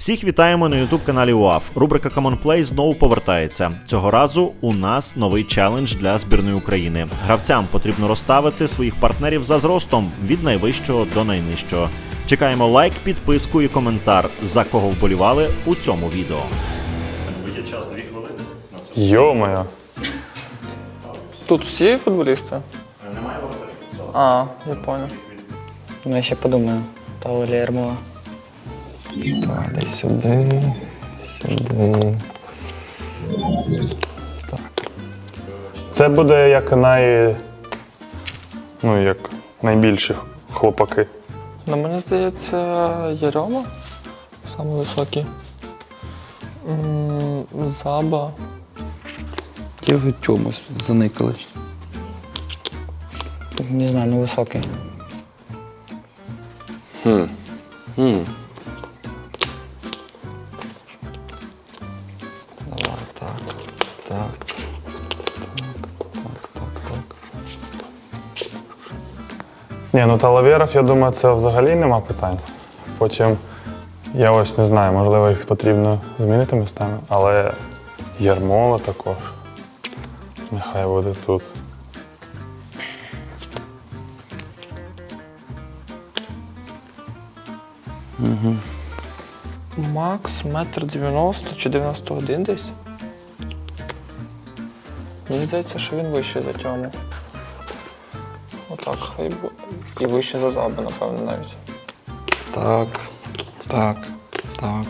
Всіх вітаємо на youtube каналі УАФ. Рубрика Common Play знову повертається. Цього разу у нас новий челендж для збірної України. Гравцям потрібно розставити своїх партнерів за зростом від найвищого до найнижчого. Чекаємо лайк, підписку і коментар, за кого вболівали у цьому відео. Є час дві хвилини. Йо-моє. Тут всі футболісти? Немає А, я понял. Ну, я ще подумаю. Павло Ярмола. Так, десь сюди, сюди. Це буде як най. Ну, як найбільші хлопаки. Ну, мені здається, Ярема самий високий. Заба. Я вже чомусь заникались. Не знаю, ну високий. Давай, Ні, ну талавєров, я думаю, це взагалі нема питань. Потім, я ось не знаю, можливо, їх потрібно змінити містами, але Ярмола також. Нехай буде тут. Макс метр 90 чи 91 десь. Мені здається, що він вищий за тьому. Отак, хай буде. І вищий за Заба, напевно, навіть. Так, так, так.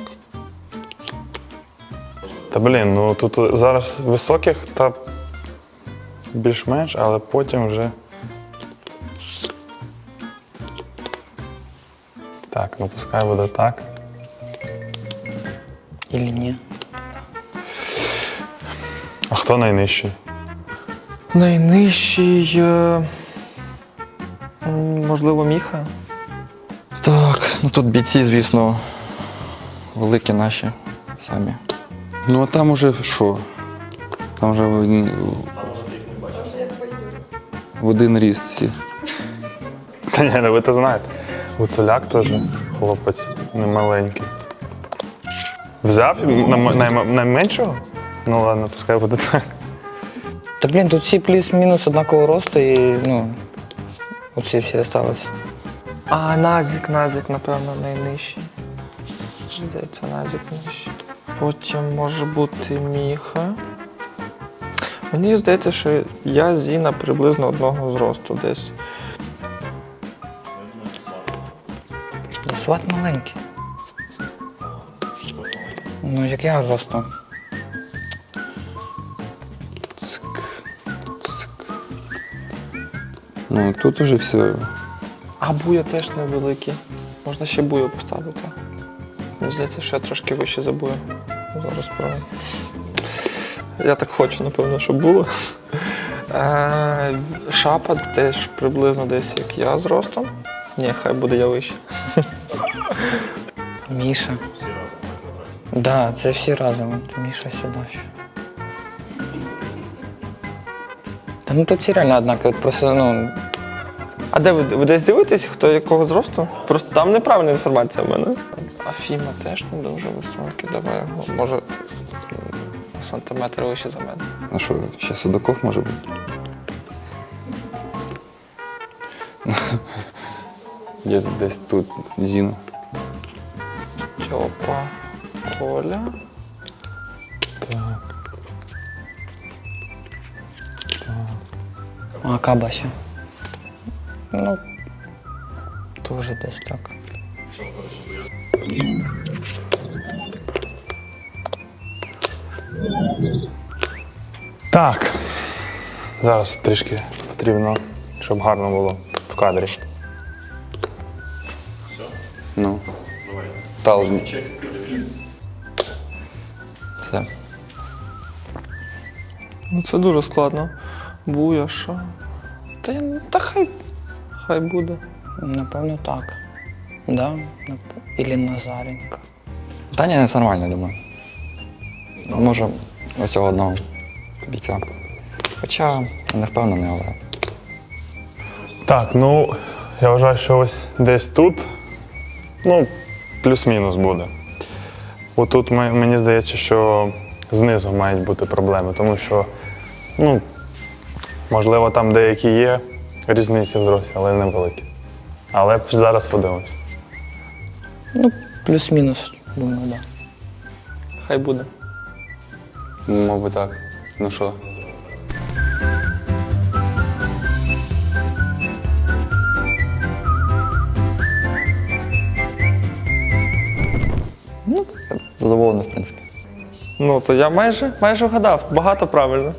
Та блін, ну тут зараз високих та більш-менш, але потім вже. Так, ну пускай буде так. Ілі ні. А хто найнижчий? Найнижчий. е, Можливо, Міха. Так, ну тут бійці, звісно, великі наші самі. Ну а там уже що? Там вже в, в один ріст всі. Та ні, ну ви то знаєте. Гуцуляк теж хлопець немаленький. Взяв найм- найм- найменшого? Ну ладно, пускай буде так. Та блін, тут всі плюс-мінус однакового росту і ну. Оці всі осталось. А, Назік, Назік, напевно, найнижчий. Здається, Назік нижчий. Потім може бути Міха. Мені здається, що я Зіна приблизно одного зросту десь. Сват маленький. Ну, як я росту. Ну тут уже все. А буя теж невеликий. Можна ще бую поставити. Мені здається, що я трошки вище за бую. Зараз спробую. Я так хочу, напевно, щоб було. Е, Шапа теж приблизно десь як я зростом. Ні, хай буде я вище. Міша. Так, да, це всі разом. Міша сюди Та ну тут всі реально однакові. От просто, ну, А де ви, ви десь дивитесь, хто якого зросту? Просто там неправильна інформація в мене. А Фіма теж не дуже високий. Давай його, може, сантиметр вище за мене. А що, ще Судаков може бути? Є десь тут Зіна. Тьопа, Коля. А каба ще. Ну, теж десь так. Так. Зараз трішки потрібно, щоб гарно було в кадрі. Ну. Тал. Все. Ну це дуже складно. Буя, що? Та, я- та хай. Хай буде. Напевно, так. Да? нап- Ілі Назаренко. Та ні, це нормально, думаю. Може, ось цього одного бійця. Хоча не впевнений, але. Так, ну я вважаю, що ось десь тут, ну, плюс-мінус буде. отут ми- мені здається, що знизу мають бути проблеми, тому що, ну, можливо, там деякі є різниці в зрості, але невеликі. Але зараз подивимось. Ну, плюс-мінус, думаю, так. Да. Хай буде. Мабуть, так. Ну що? Ну, так, задоволений, в принципі. Ну, то я майже, майже вгадав. Багато правильно.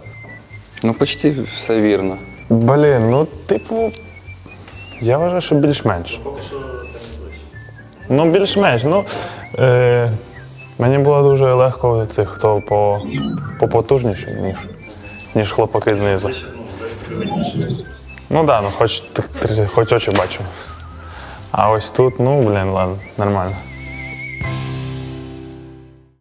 Ну, почти все вірно. Блін, ну, типу, я вважаю, що більш-менш. Ну, більш-менш. Ну, е, мені було дуже легко цих, хто по, по потужніший, ніж, ніж хлопаки знизу. Ну так, да, ну хоч, хоч очі бачу. А ось тут, ну, блін, ладно, нормально.